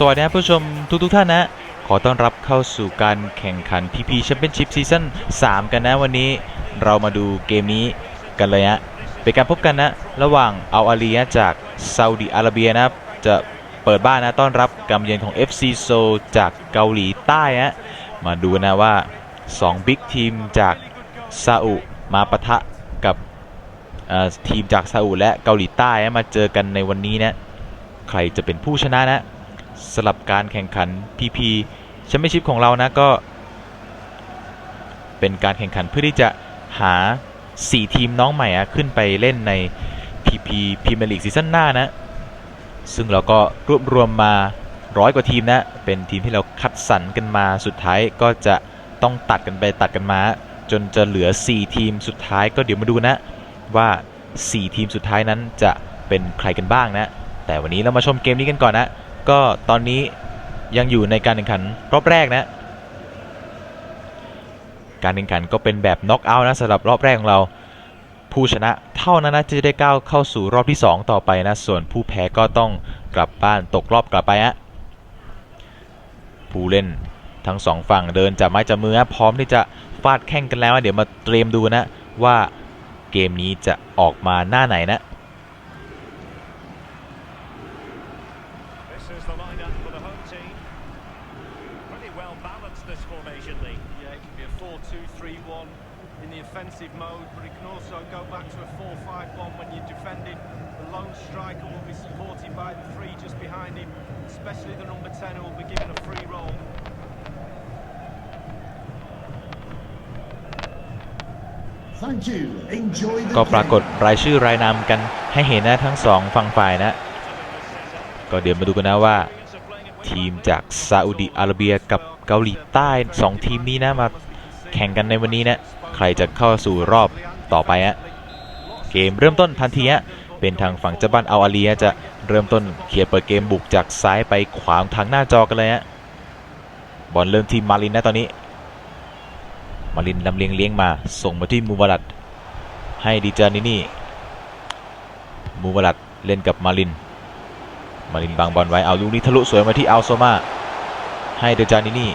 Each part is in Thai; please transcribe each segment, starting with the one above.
สวัสดีครับผู้ชมทุกทท่านนะ ขอต้อนรับเข้าสู่การแข่งขัน PP Championship Season 3 กันนะวันนี้เรามาดูเกมนี้กันเลยฮะเป็นการพบกันนะ ระหว่างอัลอาลีจากซาอุดิอาระเบียนะจะเปิดบ้านนะต้อนรับการมเยือนของ FC Seoul จากเกาหลีใต้ฮะมาดูนะว่า 2 บิ๊กทีมจากซาอุมาปะทะกับทีมจากซาอุและเกาหลีใต้นะมาเจอกันในวันนี้นะใครจะเป็นผู้ชนะนะ สลับการแข่งขัน PP แชมเปี้ยนชิพของเรานะก็ เป็นการแข่งขันเพื่อที่จะหา 4 ทีมน้องใหม่อะขึ้นไปเล่นใน PP พรีเมียร์ลีกซีซั่นหน้านะ ซึ่งเราก็รวบรวมมาร้อยกว่าทีมนะ เป็นทีมที่เราคัดสรรกันมาสุดท้ายก็จะต้องตัดกันไปตัดกันมา จนจะเหลือ 4 ทีมสุดท้ายก็เดี๋ยวมาดูนะว่า 4 ทีมสุดท้ายนั้นจะเป็นใครกันบ้างนะ แต่วันนี้เรามาชมเกมนี้กันก่อนนะ ก็ตอนนี้ยังอยู่ในการแข่งขันรอบแรกนะ การแข่งขันก็เป็นแบบน็อกเอาท์นะสำหรับรอบแรกของเรา ผู้ชนะเท่านั้นนะจะได้ก้าวเข้าสู่รอบที่ 2 ต่อไปนะ ส่วนผู้แพ้ก็ต้องกลับบ้านตกรอบกลับไปฮะผู้เล่นทั้งสองฝั่งเดินจับไม้จับมือนะพร้อมที่จะฟาดแข่งกันแล้วนะเดี๋ยวมาเตรียมดูนะว่าเกมนี้จะออกมาหน้าไหนนะ ก็ปรากฏรายชื่อรายนามกันให้เห็นนะทั้งสองฝั่งฝ่ายนะ ก็เดี๋ยวมาดูกันนะว่า ทีมจากซาอุดิอาระเบียกับเกาหลีใต้ 2 ทีมนี้นะมาแข่งกันในวันนี้นะ ใครจะเข้าสู่รอบต่อไปฮะเกมเริ่มต้นทันทีฮะเป็นทางฝั่งเจ้าบ้านเอาอาลีฮะจะเริ่มต้นเขียร์เปิดเกมบุกจากซ้ายไปขวางทางหน้าจอกันเลยฮะบอลเริ่มที่มารินนะตอนนี้ มารินลำเลียงเลี้ยงมา ส่งมาที่มูบารัต ให้ดิจานินี่ มูบารัตเล่นกับมาริน มารินบังบอลไว้เอาลูกนี้ทะลุสวยมาที่อัลโซมาให้เดจานินี่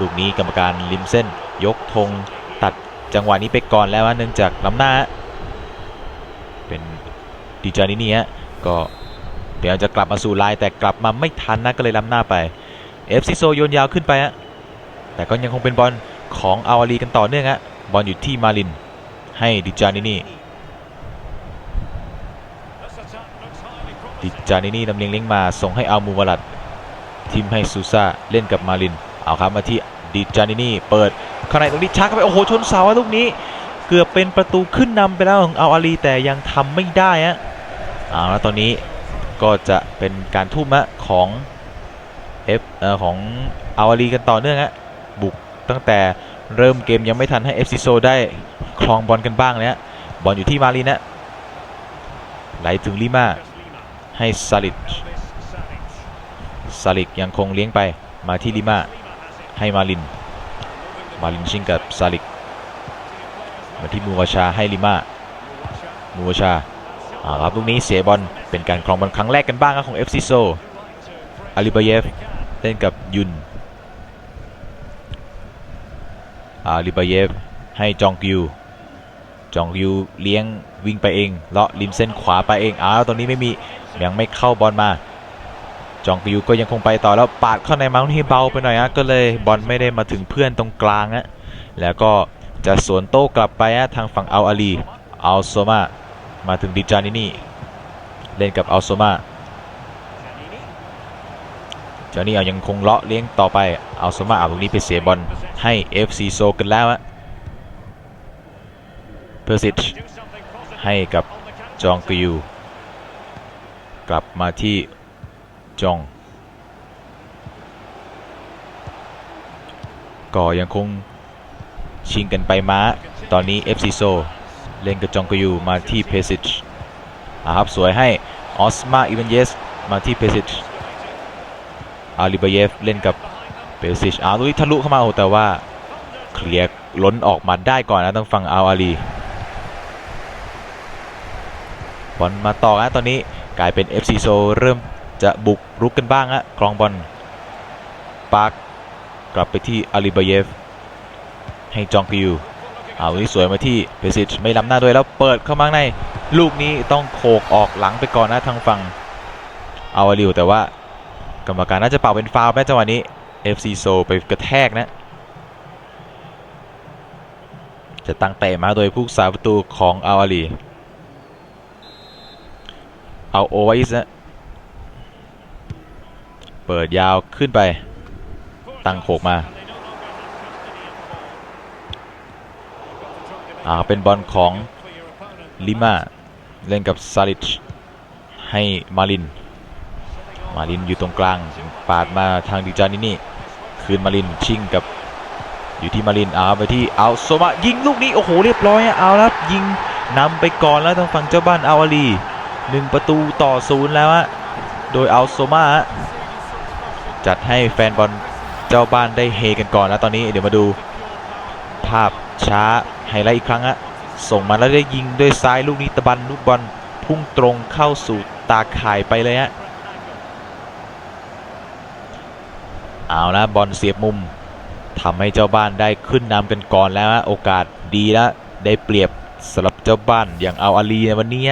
ลูกนี้กรรมการริมเส้น ยกธงตัดจังหวะนี้ไปก่อนแล้วฮะเนื่องจากล้ำหน้า เป็นดิจานินี่ฮะก็พยายามจะกลับมาสู่ลายแต่กลับมาไม่ทันนะก็เลยล้ำหน้าไปเอฟซีโซโยนยาวขึ้นไปฮะแต่ก็ยังคงเป็นบอลของอาวารีกันต่อเนื่องฮะบอลอยู่ที่มาริน ให้ดิจานินี่ดิจานินี่ลำเลียงเลี้ยงมาส่งให้อัลมูวาลัดทีมให้ซูซ่าเล่นกับมาริน เอาครับมาที่ดิจานินี่เปิดข้างในตรงนี้ชักเข้าไปโอ้โหชนเสาลูกนี้ เกือบเป็นประตูขึ้นนำไปแล้วของอัลอาลีแต่ยังทำไม่ได้ฮะเอาแล้วตอนนี้ก็จะเป็นการทุ่มะของเอฟเอ่อของอัลอาลีกันต่อเนื่องฮะบุกตั้งแต่ เริ่มเกมยังไม่ทันให้เอฟซีโซได้ครองบอลกันบ้างเลยฮะบอลอยู่ที่มารินะไหลถึงลิมาให้ซาลิดซาลิกยังคงเลี้ยงไปมาที่ลิมาให้มาลิน มาลินชิงกับซาลิกมาที่มูวาชาให้ลิมามูวาชาอ่าครับลูกนี้เสียบอลเป็นการครองบอลครั้งแรกกันบ้างครับของ FC โซอาลีบาเยฟเล่นกับยุน อาลีบาเยฟให้จองกิว จองกิวเลี้ยงวิ่งไปเองเลาะริมเส้นขวาไปเองอ้าวตรงนี้ไม่มียังไม่เข้าบอลมา จองกิวก็ยังคงไปต่อแล้วปาดเข้าในมาที่เบาไปหน่อยฮะก็เลยบอลไม่ได้มาถึงเพื่อนตรงกลางฮะแล้วก็จะสวนโต้กลับไปฮะทางฝั่งอัลอาลีอัลโซมามาถึงดิจานินี่เล่นกับอัลโซมา จานี่เอายังคงเลาะเลี้ยงต่อไป เอัลโซมาเอาตรงนี้ไปเสียบอลให้ FC โซกันแล้วฮะเพอร์ซิชให้กับจองกิวกลับมาที่จอง ก็ยังคงชิงกันไปมาตอนนี้ FC โซเล่นกับจองกิวมาที่เพอร์ซิชอาครับสวยให้ออสมาอีเวนเยสมาที่เพอร์ซิช อาลิบเยฟเล่นกับเพซิชอาลุยทะลุเข้ามาโอ้แต่ว่าเคลียร์ล้นออกมาได้ก่อนนะต้องฟังอาอาลีบอลมาต่อฮะตอนนี้กลายเป็น FC โซเริ่มจะบุกรุกกันบ้างฮะครองบอลปาร์กกลับไปที่อาลีบเยฟให้จองกิวเอานี้สวยมาที่เปซิชไม่ล้ำหน้าด้วยแล้วเปิดเข้ามาข้างใน ลูกนี้ต้องโขกออกหลังไปก่อนนะทางฝั่งอาวาริวแต่ว่า กรรมการน่าจะเป่าเป็นฟาวล์แม้จังหวะนี้ FC โซไปกระแทกนะ จะตั้งเตะมาโดยผู้สาประตูของอาวารีเอาโอไวส์นะเปิดยาวขึ้นไป ตั้งโขกมาอ่าเป็นบอลของลิมาเล่นกับซาลิชให้มาลิน มาลินอยู่ตรงกลางปาดมาทางดิจานินี่คืนมาลินชิงกับ อยู่ที่มาลินเอาไปที่เอาโซมายิงลูกนี้โอ้โหเรียบร้อยอะเอาแล้วยิงนำไปก่อนแล้วทางฝั่งเจ้าบ้านอาวารีหนึ่งประตูต่อศูนย์แล้วฮะโดยเอาโซมาจัดให้แฟนบอลเจ้าบ้านได้เฮกันก่อนแล้วตอนนี้เดี๋ยวมาดู ภาพช้าไฮไลท์อีกครั้งอะส่งมาแล้วได้ยิงด้วยซ้ายลูกนี้ตะบันลูกบอลพุ่งตรงเข้าสู่ตาข่ายไปเลยฮะ เอานะบอลเสียบมุมทำให้เจ้าบ้านได้ขึ้นนำกันก่อนแล้วฮะโอกาสดีแล้วได้เปรียบสำหรับเจ้าบ้านอย่างเอาอาลีในวันนี้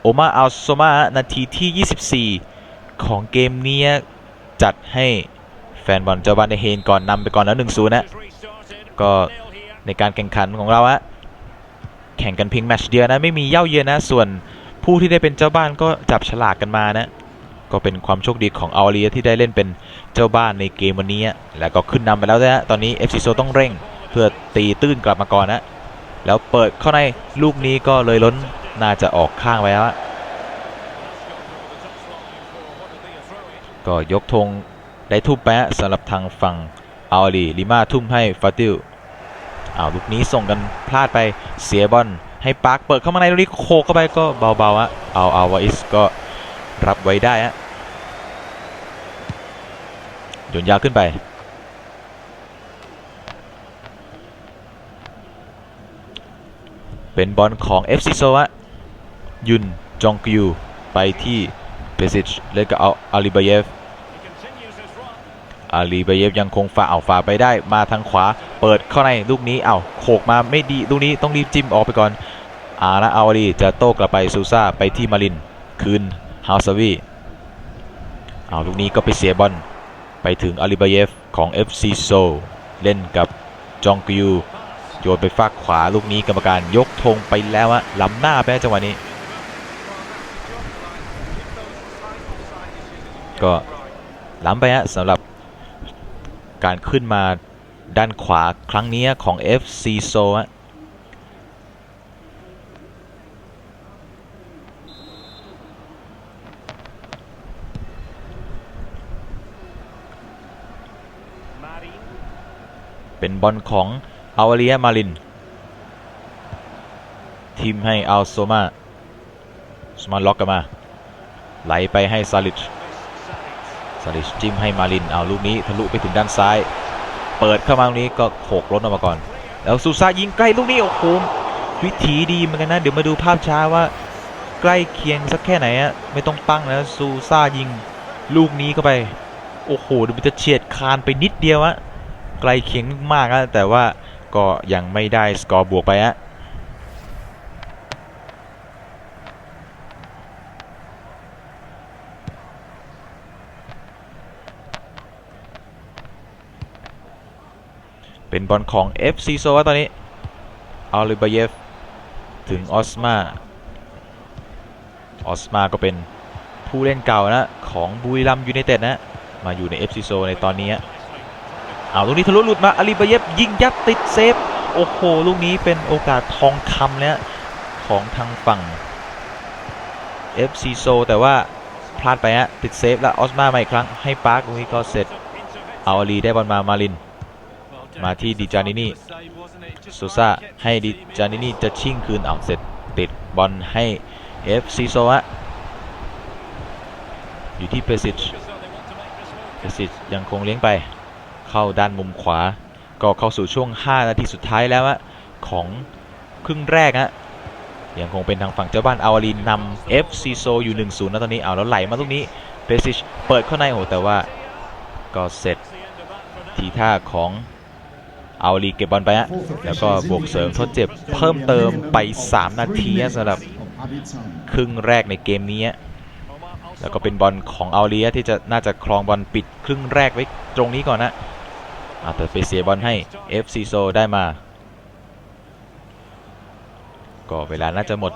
โอมาอัลโซมานาทีที่ 24 ของเกมนี้จัดให้แฟนบอลเจ้าบ้านได้เฮนก่อนนำไปก่อนแล้ว1-0นะก็ในการแข่งขันของเราอะแข่งกันเพียงแมตช์เดียวนะไม่มีเย่าเยือนนะ ส่วนผู้ที่ได้เป็นเจ้าบ้านก็จับฉลากกันมานะ ก็เป็นความโชคดีของอาเลียที่ได้เล่นเป็นเจ้าบ้านในเกมวันนี้แล้วก็ขึ้นนำไปแล้วนะตอนนี้ FC โซต้องเร่งเพื่อตีตื้นกลับมาก่อนนะแล้วเปิดเข้าในลูกนี้ก็เลยล้นน่าจะออกข้างไปแล้วก็ยกธงได้ทุ่มแปะสำหรับทางฝั่งอาลีลิมาทุ่มให้ฟาติลอ้าวลูกนี้ส่งกันพลาดไปเสียบอลให้ปาร์คเปิดเข้ามาในลูกนี้โคเข้าไปก็เบาๆอะเอาอาวาอิสก็ รับไว้ได้ฮะโยนยาวขึ้นไปเป็นบอลของ FC โซะยุน จองกิว ไปที่เปซิชเล่นกับเอาอาลีบาเยฟอาลีเบเยฟยังคงฝ่าเอาฝ่าไปได้มาทางขวา เปิดเข้าในลูกนี้เอาโขกมาไม่ดีลูกนี้ต้องรีบจิ้มออกไปก่อนอาละอาวารีจะโต้กลับไปซูซ่าไปที่มาริน คืน ฮาวซาวีเอาลูกนี้ก็ไปเสียบอลไปถึงอาลีเบเยฟของ FC โซเล่นกับจองกิวโยนไปฟากขวาลูกนี้กรรมการยกธงไปแล้วอะล้ำหน้าไปแล้จังหวะนี้ ก็ล้ำไปฮะสำหรับการขึ้นมาด้านขวาครั้งนี้ของ FC โซะ เป็นบอลของอาวาเลียมาลินทีมให้อัลโซมาสมาล็อกกันมา ไหลไปให้ซาลิชซาลิชจิ้มให้มาลินเอาลูกนี้ทะลุไปถึงด้านซ้าย เปิดเข้ามาตรงนี้ก็โขกล้นออกมาก่อน แล้วซูซายิงใกล้ลูกนี้โอ้โหวิถีดีเหมือนกันนะ เดี๋ยวมาดูภาพช้าว่าใกล้เคียงสักแค่ไหนอะไม่ต้องปั้งนะซูซายิงลูกนี้เข้าไป โอ้โหเดี๋ยวมันจะเฉียดคานไปนิดเดียวอะ ใกล้เคียงมากนะแต่ว่าก็ยังไม่ได้สกอร์บวกไปอะเป็นบอลของ FC โซวะตอนนี้อาลิบาเยฟ ถึงออสมา ออสมาก็เป็นผู้เล่นเก่านะ ของบุรีรัมย์ยูไนเต็ดนะ มาอยู่ใน FC โซในตอนนี้ เอาลูกนี้ทะลุหลุดมาอาลีบาเยฟยิงยัดติดเซฟ โอ้โห ลูกนี้เป็นโอกาสทองคำเลยนะของทางฝั่ง FC โซแต่ว่าพลาดไปฮะติดเซฟแล้วออสมามาอีกครั้งให้ปาร์คลูกนี้ก็เสร็จ เอาอาลีได้บอลมามาลิน มาที่ดิจานินี่ซูซ่าให้ดิจานินี่จะชิ่งคืนเอาเสร็จติดบอลให้ FC โซะอยู่ที่เปซิชเปซิชยังคงเลี้ยงไป เข้าด้านมุมขวา ก็เข้าสู่ช่วง 5 นาทีสุดท้ายแล้วอะของครึ่งแรกอะยังคงเป็นทางฝั่งเจ้าบ้านอาวารีนนำ FC โซอยู่ 1-0นะตอนนี้เอาแล้วไหลมาลูกนี้เปซิชเปิดเข้าในโอ้โหแต่ว่าก็เสร็จทีท่าของเอาลีเก็บบอลไปฮะแล้วก็บวกเสริมทดเจ็บเพิ่มเติมไป 3 นาทีฮะสำหรับครึ่งแรกในเกมนี้ฮะแล้วก็เป็นบอลของเอาลีฮะที่จะน่าจะครองบอลปิดครึ่งแรกไว้ตรงนี้ก่อนนะ อะแต่ไปเสียบอลให้ FC โซได้มา ก็เวลาน่าจะหมด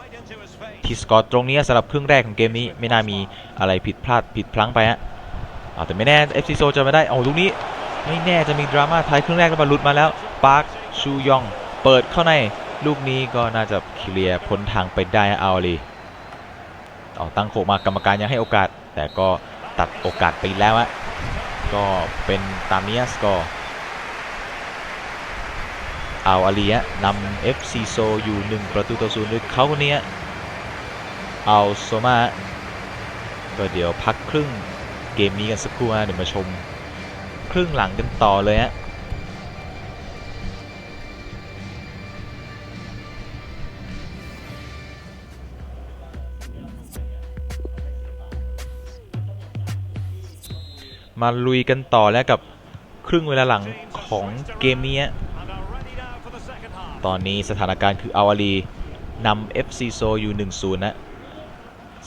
ที่สกอร์ตรงนี้สำหรับครึ่งแรกของเกมนี้ไม่น่ามีอะไรผิดพลาดผิดพลั้งไปฮะเอาแต่ไม่แน่ FC โซจะไม่ได้เอาลูกนี้ไม่แน่จะมีดราม่าท้ายครึ่งแรกก็มาหลุดมาแล้วปาร์คชูยอง เปิดเข้าในลูกนี้ก็น่าจะเคลียร์พ้นทางไปได้เอาลีเอาตั้งโขกมากรรมการยังให้โอกาส แต่ก็ตัดโอกาสไปแล้วฮะก็เป็นตามนี้สกอร์ เอาอาลีฮะนำ FC โซอยู่1ประตูต่อศูนย์โดยเขาคนนี้เอาโซมาก็เดี๋ยวพักครึ่งเกมนี้กันสักครู่ฮะเดี๋ยวมาชม ครึ่งหลังกันต่อเลยฮะมาลุยกันต่อแล้วกับครึ่งเวลาหลังของเกมนี้ ตอนนี้สถานการณ์คืออาวารีนำ FC โซอยู่1-0นะ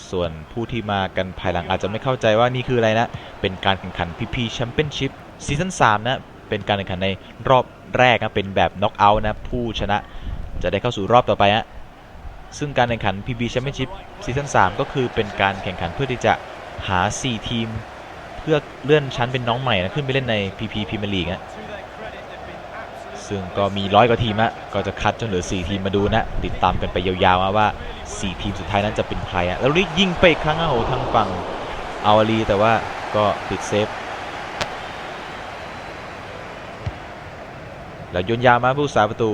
ส่วนผู้ที่มากันภายหลังอาจจะไม่เข้าใจว่านี่คืออะไรนะ เป็นการแข่งขัน PP Championship ซีซั่น3นะ เป็นการแข่งขันในรอบแรกนะเป็นแบบน็อกเอาท์นะ ผู้ชนะจะได้เข้าสู่รอบต่อไปฮะซึ่งการแข่งขัน PP Championship ซีซั่น3ก็คือเป็นการแข่งขันเพื่อที่จะหา 4 ทีม เพื่อเลื่อนชั้นเป็นน้องใหม่นะขึ้นไปเล่นใน PP Premier League นะ ซึ่งก็มีร้อยกว่าทีมอะก็จะคัดจนเหลือ 4 ทีมมาดูนะติดตามกันไปยาวๆว่า 4 ทีมสุดท้ายนั้นจะเป็นใครอะแล้วนี่ยิงไปอีกครั้งอะโหทางฝั่งอาวารีแต่ว่าก็ติดเซฟแล้วยนยามาผู้สาประตู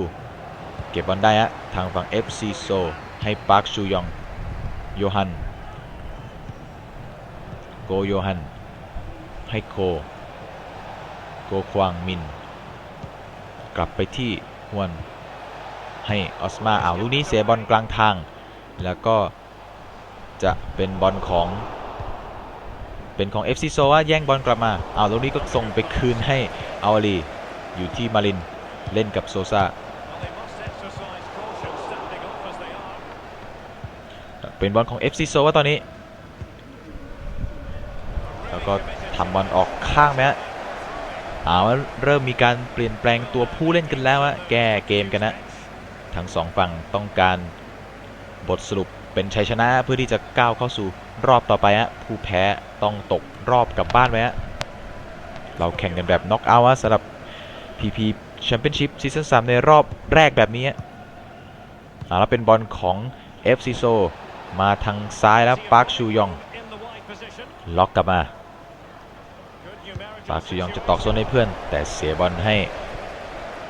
เก็บบอลได้ฮะทางฝั่ง FC โซให้ปาร์คชูยองโยฮันโกโยฮันให้โคโกควางมิน กลับไปที่ฮวนให้ออสมาอ้าวลูกนี้เสียบอลกลางทาง แล้วก็จะเป็นบอลของ เป็นของ FC โซว่าแย่งบอลกลับมาอ้าวลูกนี้ก็ส่งไปคืนให้อาวารีอยู่ที่มารินเล่นกับโซซาเป็นบอลของ FC โซว่าตอนนี้ แล้วก็ทำบอลออกข้างไหมฮะ เอาเริ่มมีการเปลี่ยนแปลงตัวผู้เล่นกันแล้วฮะแก้เกมกันนะทั้งสองฝั่งต้องการบทสรุปเป็นชัยชนะเพื่อที่จะก้าวเข้าสู่รอบต่อไปฮะผู้แพ้ต้องตกรอบกลับบ้านไว้ฮะเราแข่งกันแบบน็อกเอาท์สำหรับ PP Championship ซีซั่น3ในรอบแรกแบบนี้เอาแล้วเป็นบอลของ FC So มาทางซ้ายแล้วปาร์คชูยอง ล็อกกลับมา ปาร์คชูยองจะตอกโซนให้เพื่อน แต่เสียบอลให้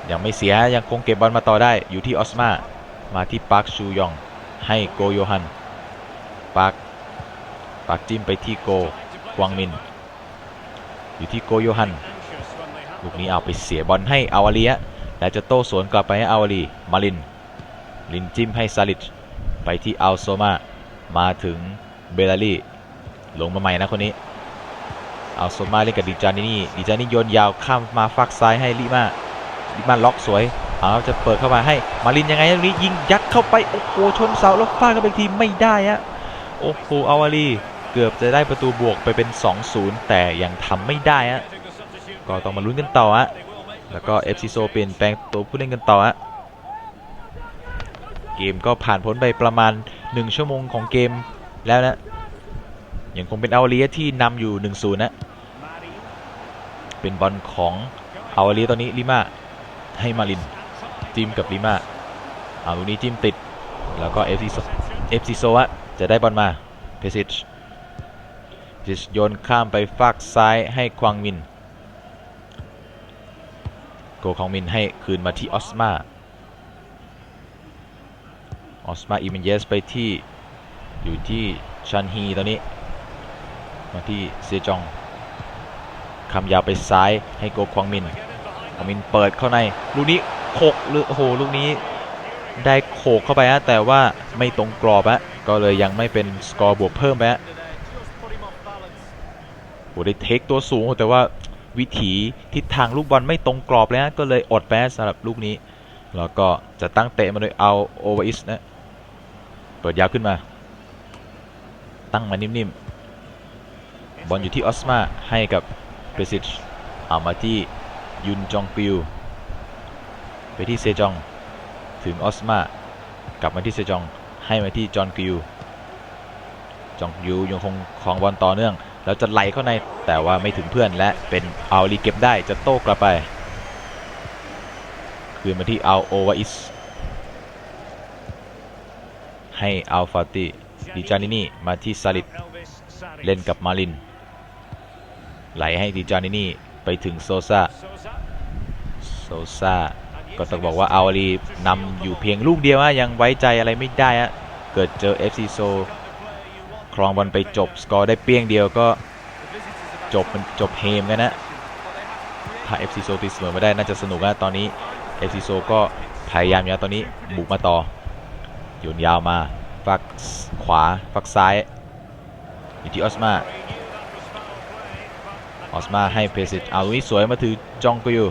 ยังไม่เสียยังคงเก็บบอลมาต่อได้อยู่ที่ออสมามาที่ปาร์คชูยองให้โกโยฮันปาร์คปาร์คจิ้มไปที่โกกวางมิน อยู่ที่โกโยฮันลูกนี้เอาไปเสียบอลให้อาวาลีฮะและจะโต้สวนกลับไปให้อาวาลีมาลิน ลินจิ้มให้ซาลิชไปที่อัลโซมามาถึงเบลารีลงมาใหม่นะคนนี้ เอาโซมาเล่นกับดิจานินี่ดิจานิโยนยาวข้ามมาฝักซ้ายให้ลิมาลิมาล็อกสวยเอาจะเปิดเข้ามาให้มาลินยังไงตรงนี้ยิงยัดเข้าไปโอ้โหชนเสาแล้วฟาดเข้าไปทีไม่ได้ฮะโอ้โหอาวาลีเกือบจะได้ประตูบวกไปเป็น 2-0 แต่ยังทำไม่ได้ฮะก็ต้องมาลุ้นกันต่อฮะแล้วก็ FC โซเปลี่ยนแปลงตัวผู้เล่นกันต่อฮะเกมก็ผ่านพ้นไปประมาณ 1 ชั่วโมงของเกมแล้วนะ ยังคงเป็นอาวลีที่นำอยู่1-0นะ เป็นบอลของอาวลีตอนนี้ลิมาให้มาลินจิ้มกับลิมาเอาลูกนี้จิ้มติด แล้วก็ FC โซ FC โซะจะได้บอลมาเพซิชจิชโยนข้ามไปฟากซ้ายให้ควางมิน โกควางมินให้คืนมาที่ออสมา ออสมาอิมินเยสไปที่อยู่ที่ชันฮีตอนนี้ มาที่เซจองคำยาวไปซ้ายให้โกควางมินควางมินเปิดเข้าในลูกนี้โขกหรือโอ้โหลูกนี้ได้โขกเข้าไปฮะแต่ว่าไม่ตรงกรอบฮะก็เลยยังไม่เป็นสกอร์บวกเพิ่มไปฮะ just put him off balance. โหได้เทคตัวสูงแต่ว่าวิถีทิศทางลูกบอลไม่ตรงกรอบเลยนะก็เลยอดไปนะสำหรับลูกนี้ แล้วก็จะตั้งเตะมาโดยเอาโอเวอร์อิสนะเปิดยาวขึ้นมา ตั้งมานิ่มๆ บอลอยู่ที่ออสมาให้กับเปซิชเอามาที่ยุนจองปิว ไปที่เซจอง ถึงออสมากลับมาที่เซจองให้มาที่จอห์นกิวจองกิวยังคงครองบอลต่อเนื่อง แล้วจะไหลเข้าในแต่ว่าไม่ถึงเพื่อนและเป็นเอาลีเก็บได้จะโต้กลับไป คืนมาที่เอาโอวาอิสให้อัลฟาติดิจานินี่มาที่ซาลิด Elvis Saris. เล่นกับมาลิน ไหลให้ดิจานินี่ไปถึงโซซาโซซาก็ต้องบอกว่าเอาลี นำอยู่เพียงลูกเดียวอะยังไว้ใจอะไรไม่ได้อะเกิดเจอ FC โซครองบอลไปจบ สกอร์ได้เปียงเดียวก็จบมันจบเฮมกันนะ ถ้า FC โซตีเสมอไม่ได้น่าจะสนุกนะตอนนี้ FC โซก็พยายามอยู่นะตอนนี้บุกมาต่อโยนยาวมาฝักขวาฝักซ้ายอยู่ที่ออสมา ออสมาให้เพซิตเอาลุยสวยมาถือจองกุยู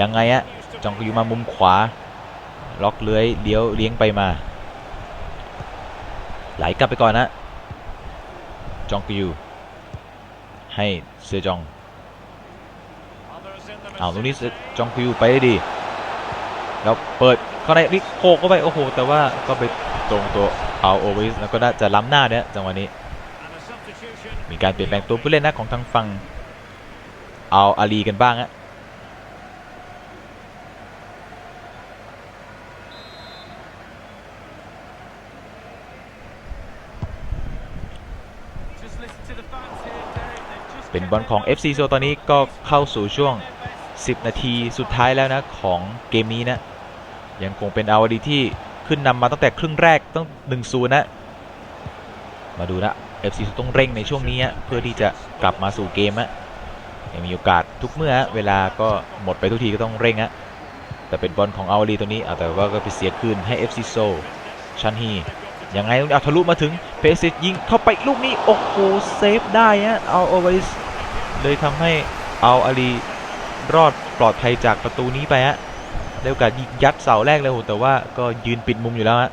ยังไงอะจองกุยูมามุมขวา ล็อกเลื้อยเลี้ยวเลี้ยงไปมา ไหลกลับไปก่อนนะจองกุยูให้เซจองเอาตรงนี้จองกุยูไปได้ดีแล้วเปิดเข้าในนี่โคกเข้าไปโอ้โหแต่ว่าก็ไปตรงตัวเอาโอเวอร์แล้วก็น่าจะล้ำหน้าเนี่ยจังหวะนี้ มีการเปลี่ยนแปลงตัวผู้เล่นนะของทางฝั่ง เอาอาลีกันบ้างฮะเป็นบอลของ FC โซตอนนี้ก็เข้าสู่ช่วง 10 นาทีสุดท้ายแล้วนะ ของเกมนี้นะ ยังคงเป็นอาวดีที่ขึ้นนำมาตั้งแต่ครึ่งแรกต้อง1 0นะ มาดูนะ FC โซต้องเร่งในช่วงนี้เพื่อที่จะกลับมาสู่เกมฮะ ยังมีโอกาสทุกเมื่อเวลาก็หมดไปทุกทีก็ต้องเร่งฮะแต่เป็นบอลของอาวดีตัวนี้เอาแต่ว่าก็ไปเสียคืนให้ FC โซชันฮียังไงเอาทะลุมาถึงเพซิตยิงเข้าไปลูกนี้โอ้โหเซฟได้ฮะเอาโอเวอร์เลยทำให้เอาอาลีรอดปลอดภัยจากประตูนี้ไปฮะได้โอกาสยิงยัดเสาแรกเลยโหแต่ว่าก็ยืนปิดมุมอยู่แล้วฮะ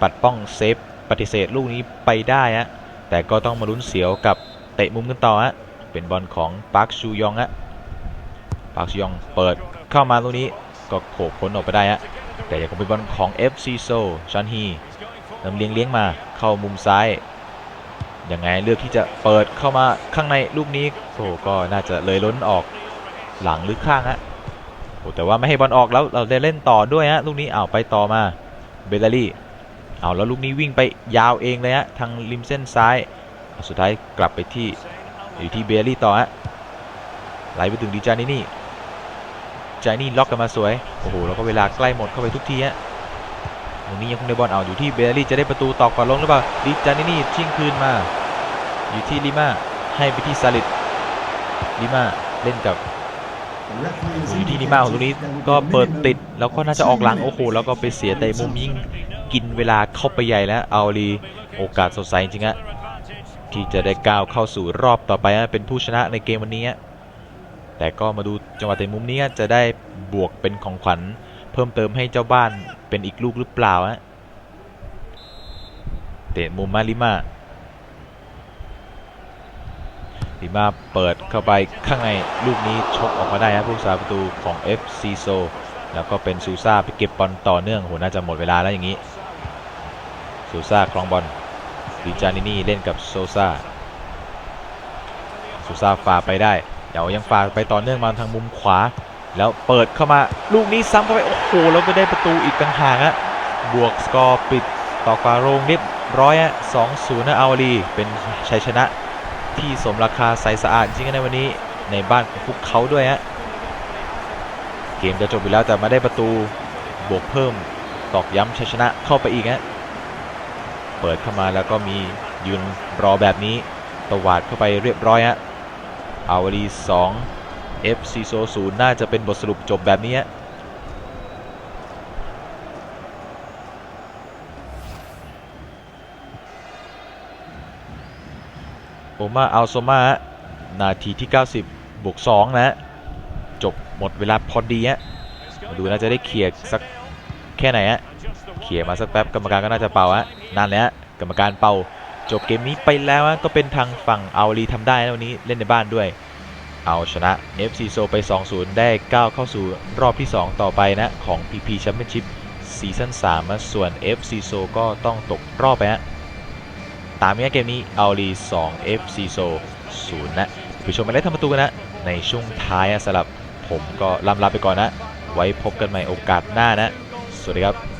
ปัดป้องเซฟปฏิเสธลูกนี้ไปได้ฮะแต่ก็ต้องมาลุ้นเสียวกับเตะมุมกันต่อฮะ เป็นบอลของปาร์คชูยองฮะปาร์คชูยองเปิดเข้ามาลูกนี้ก็โขกพ้นออกไปได้ฮะแต่ยังคงเป็นบอลของ FC โซชันฮีนำเลี้ยงเลี้ยงมาเข้ามุมซ้ายยังไงเลือกที่จะเปิดเข้ามาข้างในลูกนี้โอ้ก็น่าจะเลยล้นออกหลังหรือข้างฮะโอ้แต่ว่าไม่ให้บอลออกแล้วเราได้เล่นต่อด้วยฮะลูกนี้เอาไปต่อมาเบลลารี่เอาแล้วลูกนี้วิ่งไปยาวเองเลยฮะทางริมเส้นซ้ายสุดท้ายกลับไปที่ อยู่ที่เบลลี่ต่อฮะไหลไปถึงดิจานินี่จานี่ล็อกกันมาสวยโอ้โหแล้วก็เวลาใกล้หมดเข้าไปทุกทีฮะตรงนี้ยังคงได้บอลเอาอยู่ที่เบลลี่จะได้ประตูต่อก่อนลงหรือเปล่าดิจานินี่ชิงคืนมา อยู่ที่ลิมาให้ไปที่ซาลิดลิมาเล่นกับอยู่ที่ลิมาของตรงนี้ก็เปิดติดแล้วก็น่าจะออกหลังโอ้โหแล้วก็ไปเสียแต่มุมยิงกินเวลาเข้าไปใหญ่แล้วเอาลีโอกาสสดใสจริงฮะ ที่จะได้ก้าวเข้าสู่รอบต่อไปเป็นผู้ชนะในเกมวันนี้ แต่ก็มาดูจังหวะเตะมุมนี้จะได้บวกเป็นของขวัญเพิ่มเติมให้เจ้าบ้านเป็นอีกลูกหรือเปล่าฮะเตะมุมมาลิมาลิมาเปิดเข้าไปข้างในลูกนี้ชกออกมาได้ครับผู้สาประตูของ FC โซแล้วก็เป็นซูซ่าไปเก็บบอลต่อเนื่องโหน่าจะหมดเวลาแล้วอย่างนี้ซูซ่าครองบอล ดิจานินี่เล่นกับโซซ่าซูซ่าฝ่าไปได้เดี๋ยวยังฝ่าไปต่อเนื่องมาทางมุมขวา แล้วเปิดเข้ามาลูกนี้ซ้ำเข้าไปโอ้โหแล้วก็ได้ประตูอีกต่างหากฮะบวกสกอร์ปิดต่อกว่าโรงเรียบร้อยฮะสองศูนย์นะอาลีเป็นชัยชนะที่สมราคาใสสะอาดจริงๆในวันนี้ในบ้านของพวกเขาด้วยฮะเกมจะจบอยู่แล้วแต่มาได้ประตูบวกเพิ่มตอกย้ำชัยชนะเข้าไปอีกฮะ เปิดเข้ามาแล้วก็มียืนรอแบบนี้ตวาดเข้าไปเรียบร้อยฮะอาลี2 FC โซ0น่าจะเป็นบทสรุปจบแบบนี้ฮะโอมาอัลโซมาฮะนาทีที่ 90 บวก 2 นะฮะหมดเวลาพอดีฮะดูน่าจะได้เคลียร์สักแค่ไหนฮะเขี่ยมาสักแป๊บกรรมการก็น่าจะเป่าฮะ นั่นแหละกรรมการเป่าจบเกมนี้ไปแล้วก็เป็นทางฝั่งเอาลีทำได้นะวันนี้เล่นในบ้านด้วย เอาชนะ FC s o ไป 2-0 ได้ก้าวเข้าสู่รอบที่ 2 ต่อไปนะของ PP Championship ซีซั่น3นะส่วน FC s o ก็ต้องตกรอบไปฮะตามนี้เกมนี้เอาลี2 FC s o 0นะไปชมกันได้ทำประตูกันนะ ในช่วงท้ายนะสำหรับผมก็ลำลาไปก่อนนะ ไว้พบกันใหม่โอกาสหน้านะ สวัสดีครับ